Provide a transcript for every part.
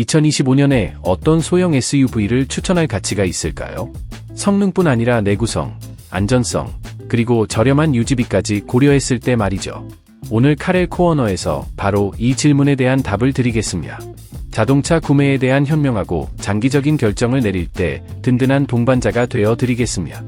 2025년에 어떤 소형 SUV를 추천할 가치가 있을까요? 성능뿐 아니라 내구성, 안전성, 그리고 저렴한 유지비까지 고려했을 때 말이죠. 오늘 카렐 코어너에서 바로 이 질문에 대한 답을 드리겠습니다. 자동차 구매에 대한 현명하고 장기적인 결정을 내릴 때 든든한 동반자가 되어 드리겠습니다.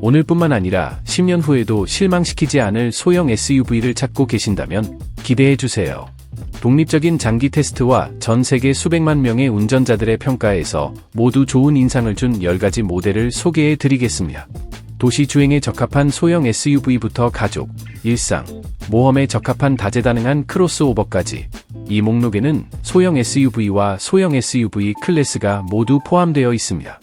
오늘뿐만 아니라 10년 후에도 실망시키지 않을 소형 SUV를 찾고 계신다면 기대해 주세요. 독립적인 장기 테스트와 전 세계 수백만 명의 운전자들의 평가에서 모두 좋은 인상을 준 10가지 모델을 소개해 드리겠습니다. 도시 주행에 적합한 소형 SUV부터 가족, 일상, 모험에 적합한 다재다능한 크로스오버까지 이 목록에는 소형 SUV와 소형 SUV 클래스가 모두 포함되어 있습니다.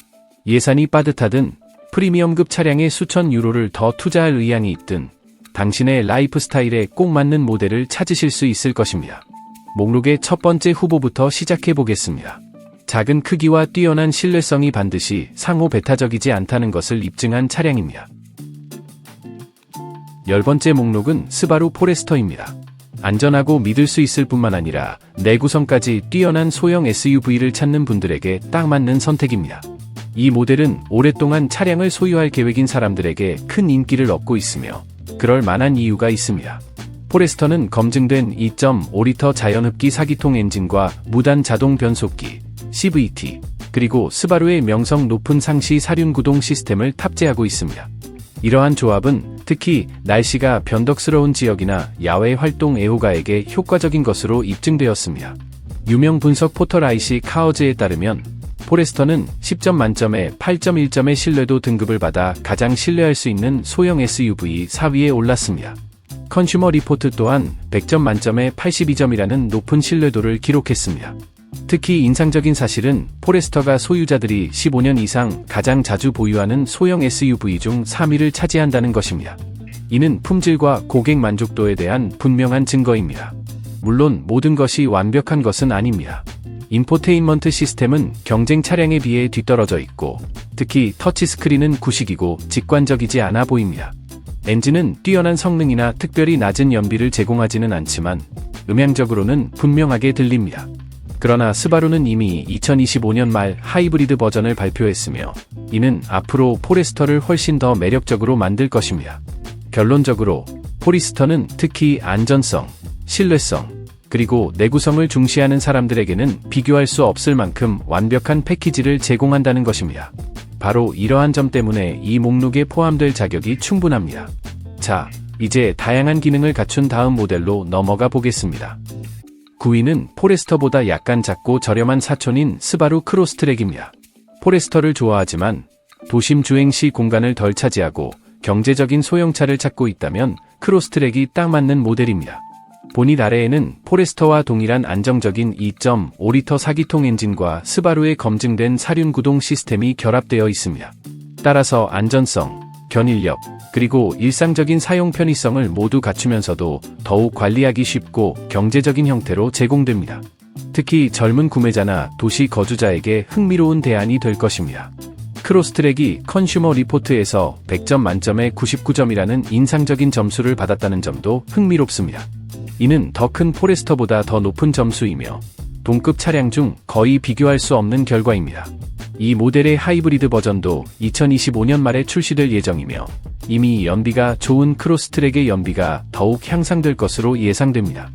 예산이 빠듯하든 프리미엄급 차량에 수천 유로를 더 투자할 의향이 있든 당신의 라이프 스타일에 꼭 맞는 모델을 찾으실 수 있을 것입니다. 목록의 첫 번째 후보부터 시작해 보겠습니다. 작은 크기와 뛰어난 신뢰성이 반드시 상호 배타적이지 않다는 것을 입증한 차량입니다. 열 번째 목록은 스바루 포레스터입니다. 안전하고 믿을 수 있을 뿐만 아니라 내구성까지 뛰어난 소형 SUV를 찾는 분들에게 딱 맞는 선택입니다. 이 모델은 오랫동안 차량을 소유할 계획인 사람들에게 큰 인기를 얻고 있으며 그럴 만한 이유가 있습니다. 포레스터는 검증된 2.5리터 자연흡기 4기통 엔진과 무단 자동 변속기, CVT, 그리고 스바루의 명성 높은 상시 사륜 구동 시스템을 탑재하고 있습니다. 이러한 조합은 특히 날씨가 변덕스러운 지역이나 야외 활동 애호가에게 효과적인 것으로 입증되었습니다. 유명 분석 포털 IC 카어즈에 따르면 포레스터는 10점 만점에 8.1점의 신뢰도 등급을 받아 가장 신뢰할 수 있는 소형 SUV 4위에 올랐습니다. 컨슈머 리포트 또한 100점 만점에 82점이라는 높은 신뢰도를 기록했습니다. 특히 인상적인 사실은 포레스터가 소유자들이 15년 이상 가장 자주 보유하는 소형 SUV 중 3위를 차지한다는 것입니다. 이는 품질과 고객 만족도에 대한 분명한 증거입니다. 물론 모든 것이 완벽한 것은 아닙니다. 인포테인먼트 시스템은 경쟁 차량에 비해 뒤떨어져 있고, 특히 터치스크린은 구식이고 직관적이지 않아 보입니다. 엔진은 뛰어난 성능이나 특별히 낮은 연비를 제공하지는 않지만, 음향적으로는 분명하게 들립니다. 그러나 스바루는 이미 2025년 말 하이브리드 버전을 발표했으며, 이는 앞으로 포레스터를 훨씬 더 매력적으로 만들 것입니다. 결론적으로, 포리스터는 특히 안전성, 신뢰성, 그리고 내구성을 중시하는 사람들에게는 비교할 수 없을 만큼 완벽한 패키지를 제공한다는 것입니다. 바로 이러한 점 때문에 이 목록에 포함될 자격이 충분합니다. 자, 이제 다양한 기능을 갖춘 다음 모델로 넘어가 보겠습니다. 9위는 포레스터보다 약간 작고 저렴한 사촌인 스바루 크로스트랙입니다. 포레스터를 좋아하지만 도심 주행 시 공간을 덜 차지하고 경제적인 소형차를 찾고 있다면 크로스트랙이 딱 맞는 모델입니다. 보닛 아래에는 포레스터와 동일한 안정적인 2.5리터 4기통 엔진과 스바루의 검증된 사륜 구동 시스템이 결합되어 있습니다. 따라서 안전성, 견인력, 그리고 일상적인 사용 편의성을 모두 갖추면서도 더욱 관리하기 쉽고 경제적인 형태로 제공됩니다. 특히 젊은 구매자나 도시 거주자에게 흥미로운 대안이 될 것입니다. 크로스트랙이 컨슈머 리포트에서 100점 만점에 99점이라는 인상적인 점수를 받았다는 점도 흥미롭습니다. 이는 더 큰 포레스터보다 더 높은 점수이며 동급 차량 중 거의 비교할 수 없는 결과입니다. 이 모델의 하이브리드 버전도 2025년 말에 출시될 예정이며 이미 연비가 좋은 크로스트랙의 연비가 더욱 향상될 것으로 예상됩니다.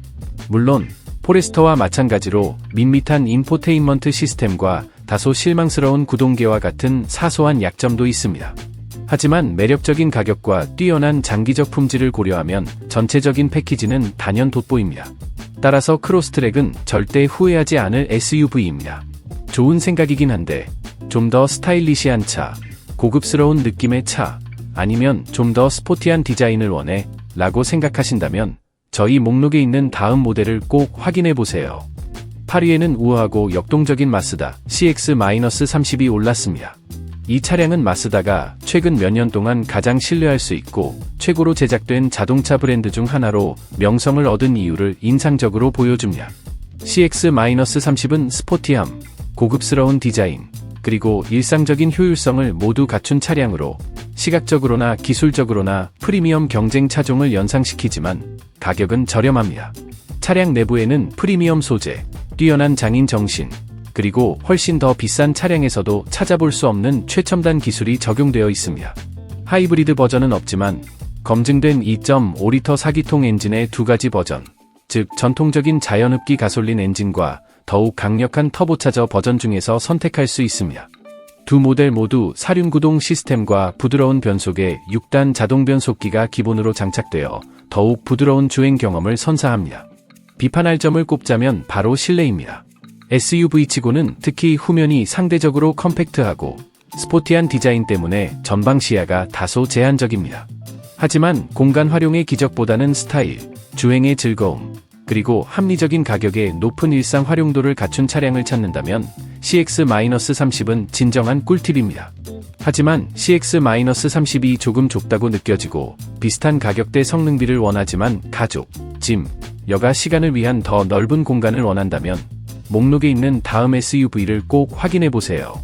물론 포레스터와 마찬가지로 밋밋한 인포테인먼트 시스템과 다소 실망스러운 구동계와 같은 사소한 약점도 있습니다. 하지만 매력적인 가격과 뛰어난 장기적 품질을 고려하면 전체적인 패키지는 단연 돋보입니다. 따라서 크로스트랙은 절대 후회하지 않을 SUV입니다. 좋은 생각이긴 한데 좀 더 스타일리시한 차, 고급스러운 느낌의 차, 아니면 좀 더 스포티한 디자인을 원해 라고 생각하신다면 저희 목록에 있는 다음 모델을 꼭 확인해 보세요. 8위에는 우아하고 역동적인 마스다 CX-30이 올랐습니다. 이 차량은 마스다가 최근 몇 년 동안 가장 신뢰할 수 있고 최고로 제작된 자동차 브랜드 중 하나로 명성을 얻은 이유를 인상적으로 보여줍니다. CX-30은 스포티함, 고급스러운 디자인, 그리고 일상적인 효율성을 모두 갖춘 차량으로 시각적으로나 기술적으로나 프리미엄 경쟁 차종을 연상시키지만 가격은 저렴합니다. 차량 내부에는 프리미엄 소재, 뛰어난 장인 정신, 그리고 훨씬 더 비싼 차량에서도 찾아볼 수 없는 최첨단 기술이 적용되어 있습니다. 하이브리드 버전은 없지만 검증된 2.5리터 4기통 엔진의 두 가지 버전, 즉 전통적인 자연흡기 가솔린 엔진과 더욱 강력한 터보차저 버전 중에서 선택할 수 있습니다. 두 모델 모두 사륜구동 시스템과 부드러운 변속에 6단 자동 변속기가 기본으로 장착되어 더욱 부드러운 주행 경험을 선사합니다. 비판할 점을 꼽자면 바로 실내입니다. SUV치고는 특히 후면이 상대적으로 컴팩트하고 스포티한 디자인 때문에 전방 시야가 다소 제한적입니다. 하지만 공간 활용의 기적보다는 스타일, 주행의 즐거움, 그리고 합리적인 가격에 높은 일상 활용도를 갖춘 차량을 찾는다면 CX-30은 진정한 꿀팁입니다. 하지만 CX-32이 조금 좁다고 느껴지고 비슷한 가격대 성능비를 원하지만 가족, 짐, 여가 시간을 위한 더 넓은 공간을 원한다면 목록에 있는 다음 SUV를 꼭 확인해 보세요.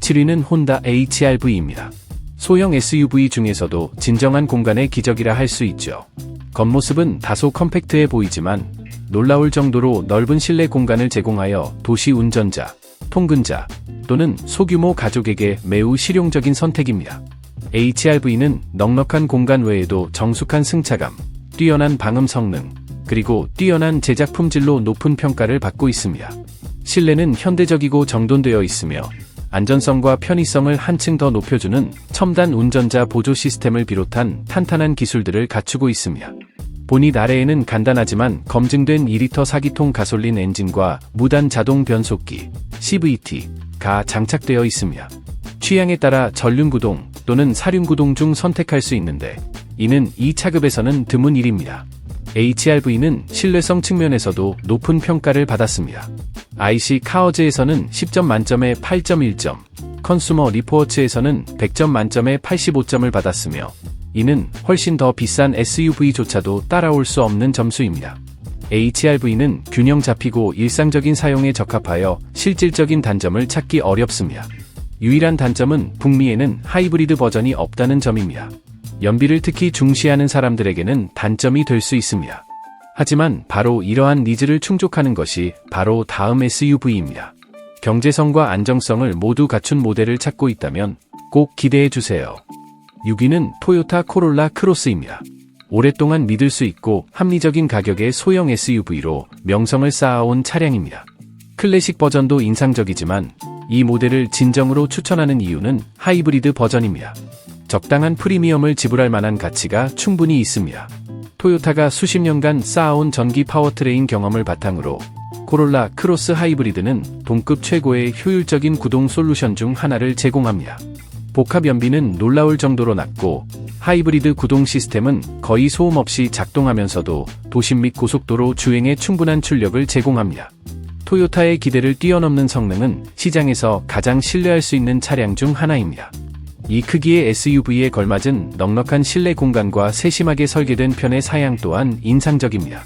7위는 혼다 HRV입니다. 소형 SUV 중에서도 진정한 공간의 기적이라 할 수 있죠. 겉모습은 다소 컴팩트해 보이지만 놀라울 정도로 넓은 실내 공간을 제공하여 도시 운전자, 통근자 또는 소규모 가족에게 매우 실용적인 선택입니다. HRV는 넉넉한 공간 외에도 정숙한 승차감, 뛰어난 방음 성능, 그리고 뛰어난 제작 품질로 높은 평가를 받고 있습니다. 실내는 현대적이고 정돈되어 있으며 안전성과 편의성을 한층 더 높여주는 첨단 운전자 보조 시스템을 비롯한 탄탄한 기술들을 갖추고 있습니다. 보닛 아래에는 간단하지만 검증된 2리터 4기통 가솔린 엔진과 무단 자동 변속기 CVT가 장착되어 있습니다. 취향에 따라 전륜구동 또는 사륜구동 중 선택할 수 있는데 이는 이 차급에서는 드문 일입니다. HRV는 신뢰성 측면에서도 높은 평가를 받았습니다. IC 카어즈에서는 10점 만점에 8.1점, 컨슈머 리포어츠에서는 100점 만점에 85점을 받았으며 이는 훨씬 더 비싼 SUV조차도 따라올 수 없는 점수입니다. HRV는 균형 잡히고 일상적인 사용에 적합하여 실질적인 단점을 찾기 어렵습니다. 유일한 단점은 북미에는 하이브리드 버전이 없다는 점입니다. 연비를 특히 중시하는 사람들에게는 단점이 될 수 있습니다. 하지만 바로 이러한 니즈를 충족하는 것이 바로 다음 SUV입니다. 경제성과 안정성을 모두 갖춘 모델을 찾고 있다면 꼭 기대해 주세요. 6위는 토요타 코롤라 크로스입니다. 오랫동안 믿을 수 있고 합리적인 가격의 소형 SUV로 명성을 쌓아온 차량입니다. 클래식 버전도 인상적이지만 이 모델을 진정으로 추천하는 이유는 하이브리드 버전입니다. 적당한 프리미엄을 지불할 만한 가치가 충분히 있습니다. 토요타가 수십 년간 쌓아온 전기 파워트레인 경험을 바탕으로 코롤라 크로스 하이브리드는 동급 최고의 효율적인 구동 솔루션 중 하나를 제공합니다. 복합 연비는 놀라울 정도로 낮고 하이브리드 구동 시스템은 거의 소음 없이 작동하면서도 도심 및 고속도로 주행에 충분한 출력을 제공합니다. 토요타의 기대를 뛰어넘는 성능은 시장에서 가장 신뢰할 수 있는 차량 중 하나입니다. 이 크기의 SUV에 걸맞은 넉넉한 실내 공간과 세심하게 설계된 편의 사양 또한 인상적입니다.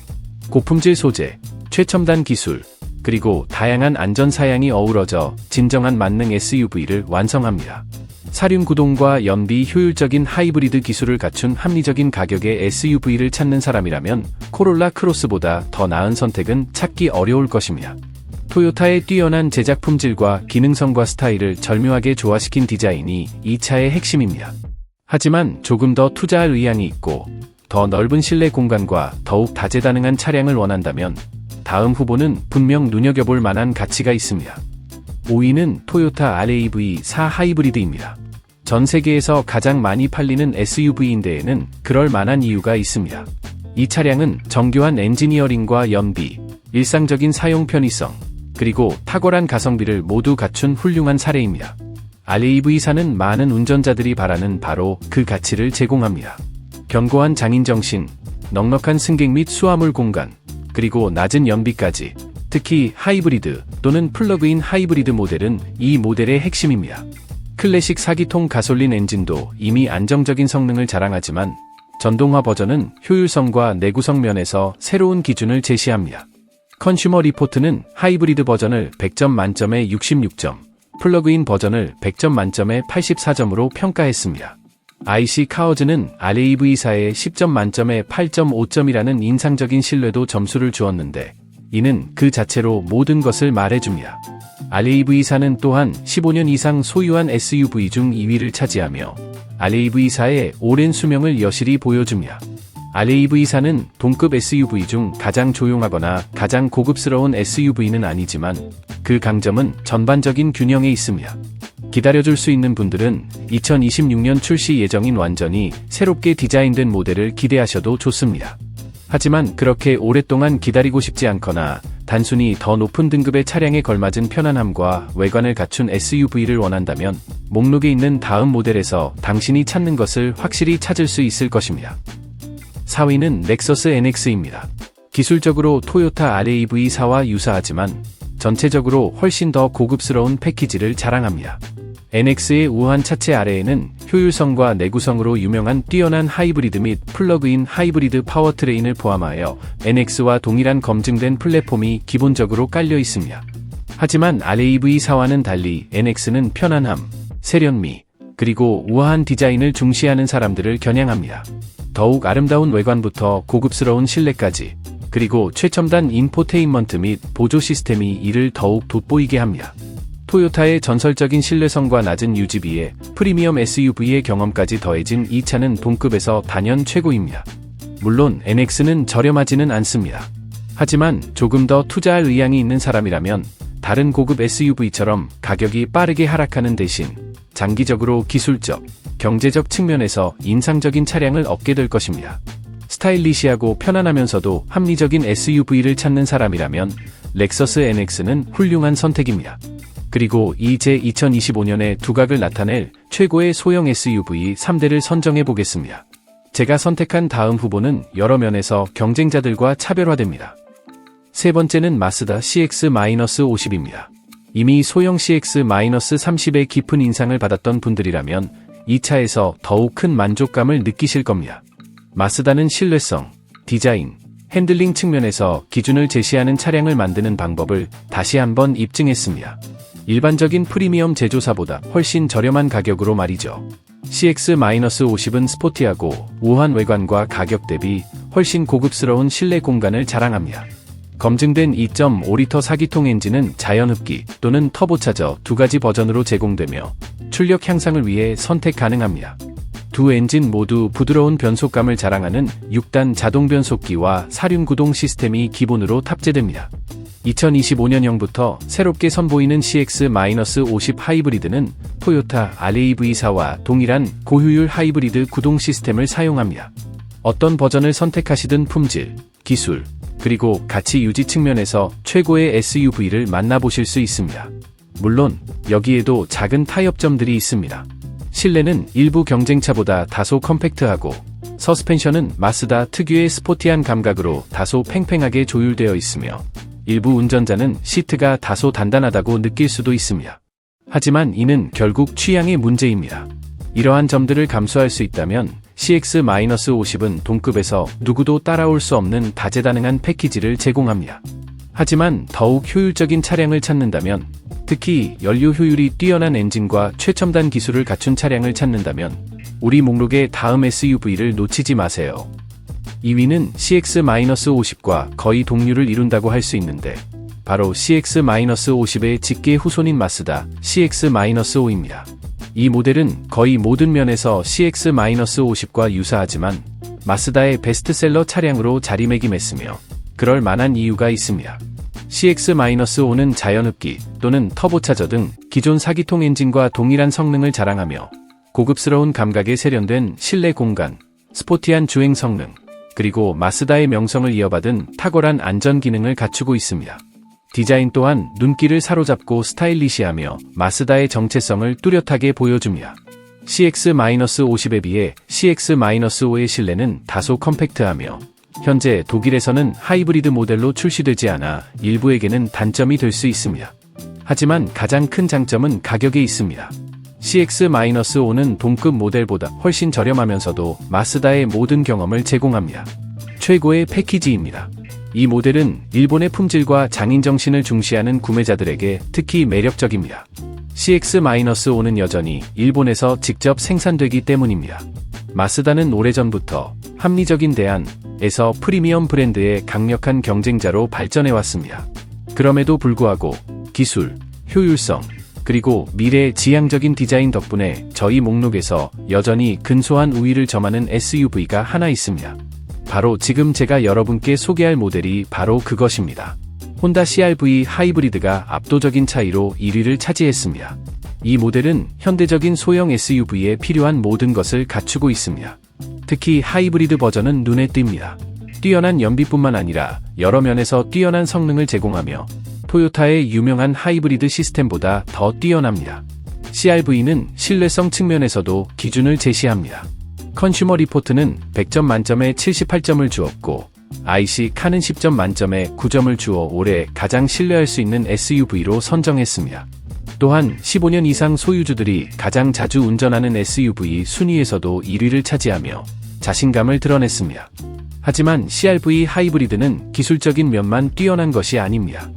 고품질 소재, 최첨단 기술, 그리고 다양한 안전 사양이 어우러져 진정한 만능 SUV를 완성합니다. 사륜 구동과 연비 효율적인 하이브리드 기술을 갖춘 합리적인 가격의 SUV를 찾는 사람이라면 코롤라 크로스보다 더 나은 선택은 찾기 어려울 것입니다. 토요타의 뛰어난 제작 품질과 기능성과 스타일을 절묘하게 조화시킨 디자인이 이 차의 핵심입니다. 하지만 조금 더 투자할 의향이 있고 더 넓은 실내 공간과 더욱 다재다능한 차량을 원한다면 다음 후보는 분명 눈여겨볼 만한 가치가 있습니다. 5위는 토요타 RAV4 하이브리드입니다. 전 세계에서 가장 많이 팔리는 SUV인 데에는 그럴 만한 이유가 있습니다. 이 차량은 정교한 엔지니어링과 연비, 일상적인 사용 편의성, 그리고 탁월한 가성비를 모두 갖춘 훌륭한 사례입니다. RAV4는 많은 운전자들이 바라는 바로 그 가치를 제공합니다. 견고한 장인정신, 넉넉한 승객 및 수화물 공간, 그리고 낮은 연비까지, 특히 하이브리드 또는 플러그인 하이브리드 모델은 이 모델의 핵심입니다. 클래식 4기통 가솔린 엔진도 이미 안정적인 성능을 자랑하지만 전동화 버전은 효율성과 내구성 면에서 새로운 기준을 제시합니다. 컨슈머 리포트는 하이브리드 버전을 100점 만점에 66점, 플러그인 버전을 100점 만점에 84점으로 평가했습니다. IC 카어즈는 RAV4에 10점 만점에 8.5점이라는 인상적인 신뢰도 점수를 주었는데, 이는 그 자체로 모든 것을 말해줍니다. RAV4는 또한 15년 이상 소유한 SUV 중 2위를 차지하며 RAV4의 오랜 수명을 여실히 보여줍니다. RAV4는 동급 SUV 중 가장 조용하거나 가장 고급스러운 SUV는 아니지만 그 강점은 전반적인 균형에 있습니다. 기다려줄 수 있는 분들은 2026년 출시 예정인 완전히 새롭게 디자인된 모델을 기대하셔도 좋습니다. 하지만 그렇게 오랫동안 기다리고 싶지 않거나 단순히 더 높은 등급의 차량에 걸맞은 편안함과 외관을 갖춘 SUV를 원한다면 목록에 있는 다음 모델에서 당신이 찾는 것을 확실히 찾을 수 있을 것입니다. 4위는 넥서스 NX입니다. 기술적으로 토요타 RAV4와 유사하지만 전체적으로 훨씬 더 고급스러운 패키지를 자랑합니다. NX의 우아한 차체 아래에는 효율성과 내구성으로 유명한 뛰어난 하이브리드 및 플러그인 하이브리드 파워트레인을 포함하여 NX와 동일한 검증된 플랫폼이 기본적으로 깔려 있습니다. 하지만 RAV4와는 달리 NX는 편안함, 세련미, 그리고 우아한 디자인을 중시하는 사람들을 겨냥합니다. 더욱 아름다운 외관부터 고급스러운 실내까지, 그리고 최첨단 인포테인먼트 및 보조 시스템이 이를 더욱 돋보이게 합니다. 토요타의 전설적인 신뢰성과 낮은 유지비에 프리미엄 SUV의 경험까지 더해진 이 차는 동급에서 단연 최고입니다. 물론 NX는 저렴하지는 않습니다. 하지만 조금 더 투자할 의향이 있는 사람이라면 다른 고급 SUV처럼 가격이 빠르게 하락하는 대신 장기적으로 기술적, 경제적 측면에서 인상적인 차량을 얻게 될 것입니다. 스타일리시하고 편안하면서도 합리적인 SUV를 찾는 사람이라면 렉서스 NX는 훌륭한 선택입니다. 그리고 이제 2025년에 두각을 나타낼 최고의 소형 SUV 3대를 선정해 보겠습니다. 제가 선택한 다음 후보는 여러 면에서 경쟁자들과 차별화됩니다. 세 번째는 마스다 CX-50입니다. 이미 소형 CX-30의 깊은 인상을 받았던 분들이라면 이 차에서 더욱 큰 만족감을 느끼실 겁니다. 마스다는 신뢰성, 디자인, 핸들링 측면에서 기준을 제시하는 차량을 만드는 방법을 다시 한번 입증했습니다. 일반적인 프리미엄 제조사보다 훨씬 저렴한 가격으로 말이죠. CX-50은 스포티하고 우한 외관과 가격 대비 훨씬 고급스러운 실내 공간을 자랑합니다. 검증된 2.5리터 4기통 엔진은 자연흡기 또는 터보차저 두 가지 버전으로 제공되며 출력 향상을 위해 선택 가능합니다. 두 엔진 모두 부드러운 변속감을 자랑하는 6단 자동 변속기와 사륜 구동 시스템이 기본으로 탑재됩니다. 2025년형부터 새롭게 선보이는 CX-50 하이브리드는 토요타 RAV4와 동일한 고효율 하이브리드 구동 시스템을 사용합니다. 어떤 버전을 선택하시든 품질, 기술, 그리고 가치 유지 측면에서 최고의 SUV를 만나보실 수 있습니다. 물론 여기에도 작은 타협점들이 있습니다. 실내는 일부 경쟁차보다 다소 컴팩트하고 서스펜션은 마스다 특유의 스포티한 감각으로 다소 팽팽하게 조율되어 있으며 일부 운전자는 시트가 다소 단단하다고 느낄 수도 있습니다. 하지만 이는 결국 취향의 문제입니다. 이러한 점들을 감수할 수 있다면 CX-50은 동급에서 누구도 따라올 수 없는 다재다능한 패키지를 제공합니다. 하지만 더욱 효율적인 차량을 찾는다면, 특히 연료 효율이 뛰어난 엔진과 최첨단 기술을 갖춘 차량을 찾는다면, 우리 목록의 다음 SUV를 놓치지 마세요. 2위는 CX-50과 거의 동률을 이룬다고 할 수 있는데, 바로 CX-50의 직계 후손인 마스다 CX-5입니다. 이 모델은 거의 모든 면에서 CX-50과 유사하지만 마스다의 베스트셀러 차량으로 자리매김했으며 그럴 만한 이유가 있습니다. CX-5는 자연흡기 또는 터보차저 등 기존 4기통 엔진과 동일한 성능을 자랑하며 고급스러운 감각에 세련된 실내 공간, 스포티한 주행 성능, 그리고 마스다의 명성을 이어받은 탁월한 안전 기능을 갖추고 있습니다. 디자인 또한 눈길을 사로잡고 스타일리시하며 마스다의 정체성을 뚜렷하게 보여줍니다. CX-50에 비해 CX-5의 실내는 다소 컴팩트하며 현재 독일에서는 하이브리드 모델로 출시되지 않아 일부에게는 단점이 될 수 있습니다. 하지만 가장 큰 장점은 가격에 있습니다. CX-5는 동급 모델보다 훨씬 저렴하면서도 마스다의 모든 경험을 제공합니다. 최고의 패키지입니다. 이 모델은 일본의 품질과 장인정신을 중시하는 구매자들에게 특히 매력적입니다. CX-5는 여전히 일본에서 직접 생산되기 때문입니다. 마스다는 오래전부터 합리적인 대안에서 프리미엄 브랜드의 강력한 경쟁자로 발전해왔습니다. 그럼에도 불구하고 기술, 효율성, 그리고 미래 지향적인 디자인 덕분에 저희 목록에서 여전히 근소한 우위를 점하는 SUV가 하나 있습니다. 바로 지금 제가 여러분께 소개할 모델이 바로 그것입니다. 혼다 CRV 하이브리드가 압도적인 차이로 1위를 차지했습니다. 이 모델은 현대적인 소형 SUV에 필요한 모든 것을 갖추고 있습니다. 특히 하이브리드 버전은 눈에 띕니다. 뛰어난 연비뿐만 아니라 여러 면에서 뛰어난 성능을 제공하며 토요타의 유명한 하이브리드 시스템보다 더 뛰어납니다. CRV는 신뢰성 측면에서도 기준을 제시합니다. 컨슈머 리포트는 100점 만점에 78점을 주었고, IC 카는 10점 만점에 9점을 주어 올해 가장 신뢰할 수 있는 SUV로 선정했습니다. 또한 15년 이상 소유주들이 가장 자주 운전하는 SUV 순위에서도 1위를 차지하며 자신감을 드러냈습니다. 하지만 CRV 하이브리드는 기술적인 면만 뛰어난 것이 아닙니다.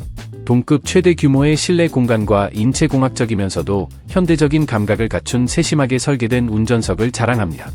동급 최대 규모의 실내 공간과 인체공학적이면서도 현대적인 감각을 갖춘 세심하게 설계된 운전석을 자랑합니다.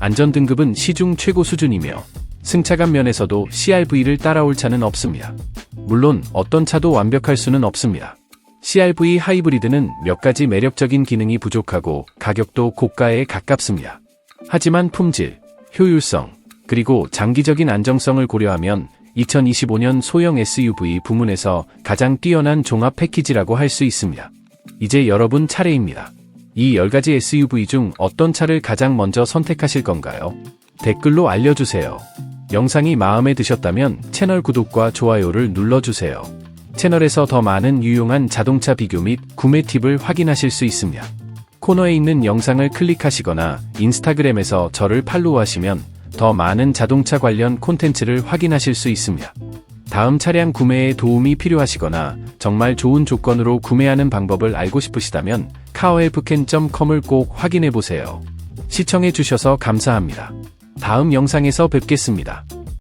안전 등급은 시중 최고 수준이며 승차감 면에서도 CRV를 따라올 차는 없습니다. 물론 어떤 차도 완벽할 수는 없습니다. CRV 하이브리드는 몇 가지 매력적인 기능이 부족하고 가격도 고가에 가깝습니다. 하지만 품질, 효율성, 그리고 장기적인 안정성을 고려하면 2025년 소형 SUV 부문에서 가장 뛰어난 종합 패키지라고 할 수 있습니다. 이제 여러분 차례입니다. 이 10가지 SUV 중 어떤 차를 가장 먼저 선택하실 건가요? 댓글로 알려주세요. 영상이 마음에 드셨다면 채널 구독과 좋아요를 눌러주세요. 채널에서 더 많은 유용한 자동차 비교 및 구매 팁을 확인하실 수 있습니다. 코너에 있는 영상을 클릭하시거나 인스타그램에서 저를 팔로우하시면 더 많은 자동차 관련 콘텐츠를 확인하실 수 있습니다. 다음 차량 구매에 도움이 필요하시거나 정말 좋은 조건으로 구매하는 방법을 알고 싶으시다면 카오헬프캔.com을 꼭 확인해 보세요. 시청해 주셔서 감사합니다. 다음 영상에서 뵙겠습니다.